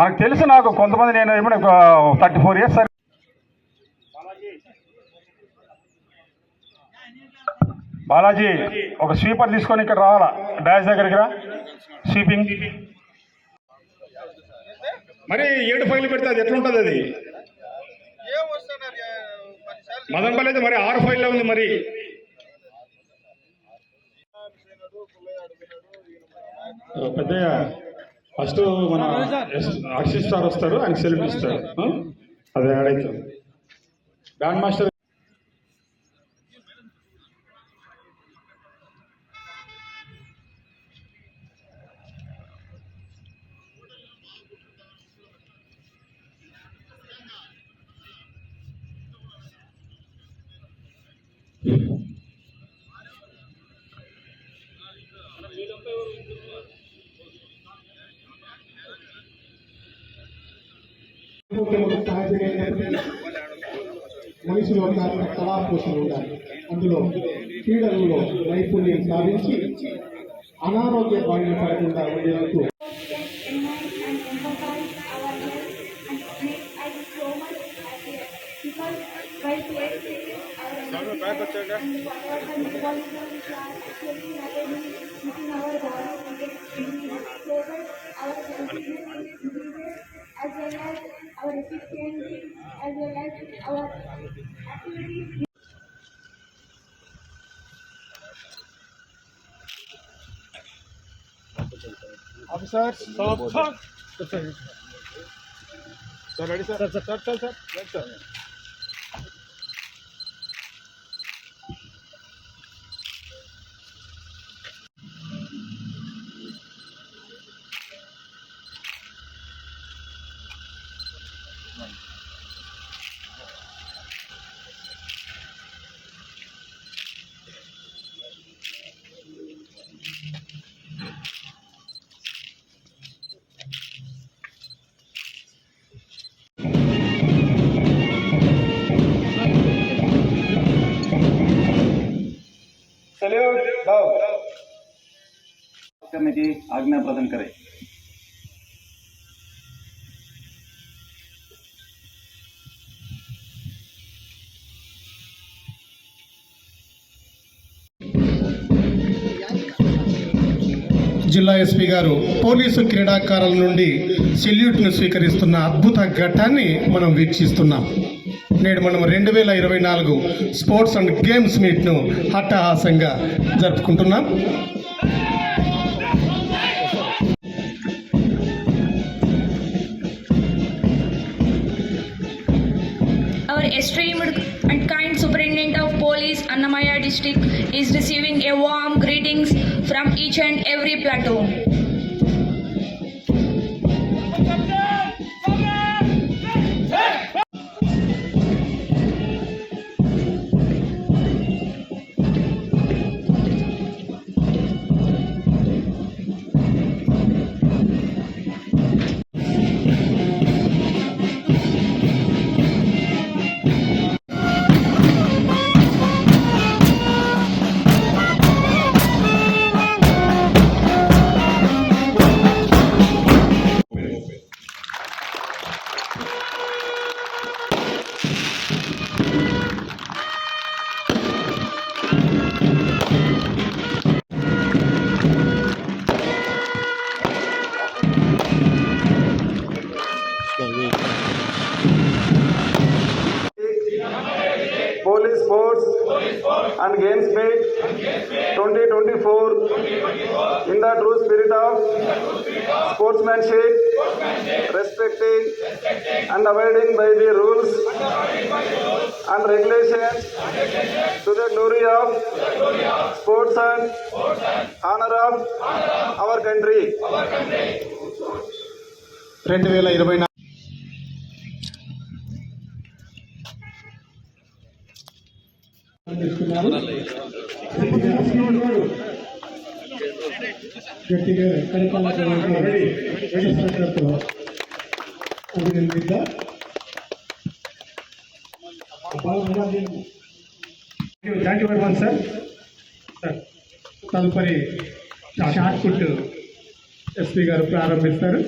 మనకు తెలుసు నాకు కొంతమంది నేను ఏమన్నా థర్టీ ఫోర్ ఇయర్స్ బాలాజీ ఒక స్వీపర్ తీసుకొని ఇక్కడ రావాలా? డాష్ దగ్గరికి రా. స్వీపింగ్ మరి ఏడు ఫైల్ పెడితే అది ఎట్లుంటుంది అది? మదన్ పల్లి అయితే మరి ఆరు ఫైల్లో ఉంది మరి. పెద్దయ్య ఫస్ట్ మన స్టార్ వస్తారు ఆయన సెల్ఫ్ ఇస్తారు? అది అవుతుంది బ్యాండ్ మాస్టర్ ముఖ్యమంత్రి సహాయం ఏంటంటే మనిషిలో ఒక కళాపోషణ ఉండాలి. అందులో క్రీడలలో నైపుణ్యం సాధించి అనారోగ్య బారిన పడకుండా ఉండేందుకు enhance and efficiency stop, stop. Sir, ready, sir? Sir, sir, sir, sir. Right, sir. સમિતિ આજ્ઞા પ્રદાન జిల్లా ఎస్పీ గారు పోలీసు క్రీడాకారుల నుండి సెల్యూట్ను స్వీకరిస్తున్న అద్భుత ఘట్టాన్ని మనం వీక్షిస్తున్నాం. నేడు మనం రెండు వేల ఇరవై నాలుగు స్పోర్ట్స్ అండ్ గేమ్స్ మీట్ను హట్టహాసంగా జరుపుకుంటున్నాం. Esteemed and kind Superintendent of Police Annamaya District is receiving a warm greetings from each and every platoon. Sports and games meet 2024 in the true spirit of sportsmanship, respecting and abiding by the rules and regulations to the glory of sports and honor of our country. రెండు వేల ఇరవై గట్టిగా అభినందిద్దాం. Thank you very much sir sir తదుపరి shot put SP గారు ప్రారంభిస్తారు.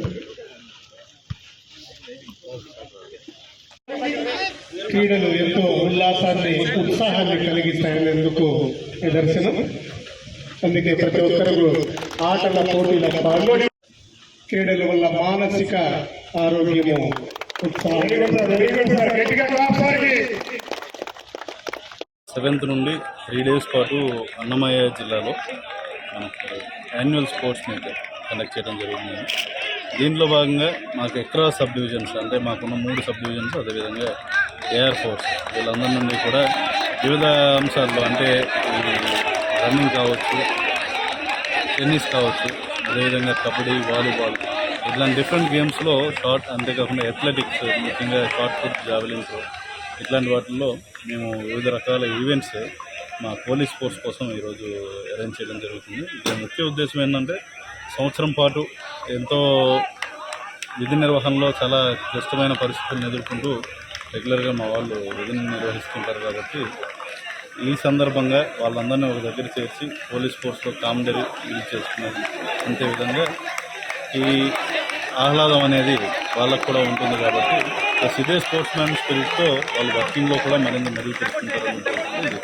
క్రీడలు ఎంతో ఉల్లాసాన్ని ఉత్సాహాన్ని కలిగిస్తాయనేందుకు నిదర్శనం అందుకే ప్రతి ఒక్కరు ఆటల పోటీల పాల్గొని క్రీడల వల్ల మానసిక ఆరోగ్యము సెవెంత్ నుండి త్రీ డేస్ పాటు అన్నమయ్య జిల్లాలో మనకు యాన్యువల్ స్పోర్ట్స్ మీట్ కండక్ట్ చేయడం జరుగుతుంది. దీంట్లో భాగంగా మాకు ఎక్రా సబ్ డివిజన్స్ అంటే మాకున్న మూడు సబ్ డివిజన్స్ అదేవిధంగా ఏఆర్ ఫోర్స్ వీళ్ళందరి నుండి కూడా వివిధ అంశాల్లో అంటే రన్నింగ్ కావచ్చు టెన్నిస్ కావచ్చు అదేవిధంగా కబడ్డీ వాలీబాల్ ఇట్లాంటి డిఫరెంట్ గేమ్స్లో షార్ట్ అంతేకాకుండా అథ్లెటిక్స్ ముఖ్యంగా షార్ట్ ఫుట్ జావెలింగ్స్ ఇట్లాంటి వాటిల్లో మేము వివిధ రకాల ఈవెంట్స్ మా పోలీస్ ఫోర్స్ కోసం ఈరోజు అరేంజ్ చేయడం జరుగుతుంది. ఇక్కడ ముఖ్య ఉద్దేశం ఏంటంటే సంవత్సరం పాటు ఎంతో విధి నిర్వహణలో చాలా క్లిష్టమైన పరిస్థితులను ఎదుర్కొంటూ రెగ్యులర్గా మా వాళ్ళు విధిని నిర్వహిస్తుంటారు కాబట్టి ఈ సందర్భంగా వాళ్ళందరినీ ఒక దగ్గర చేర్చి పోలీస్ ఫోర్స్లో కామడరీ యూజ్ చేసుకున్నారు అంతే విధంగా ఈ ఆహ్లాదం అనేది వాళ్ళకు కూడా ఉంటుంది కాబట్టి ప్లస్ ఇదే స్పోర్ట్స్ మ్యాన్ స్పిరిట్తో వాళ్ళు వర్కింగ్లో కూడా మరింత మెరుగుపరుచుకుంటారు అనేది ఇది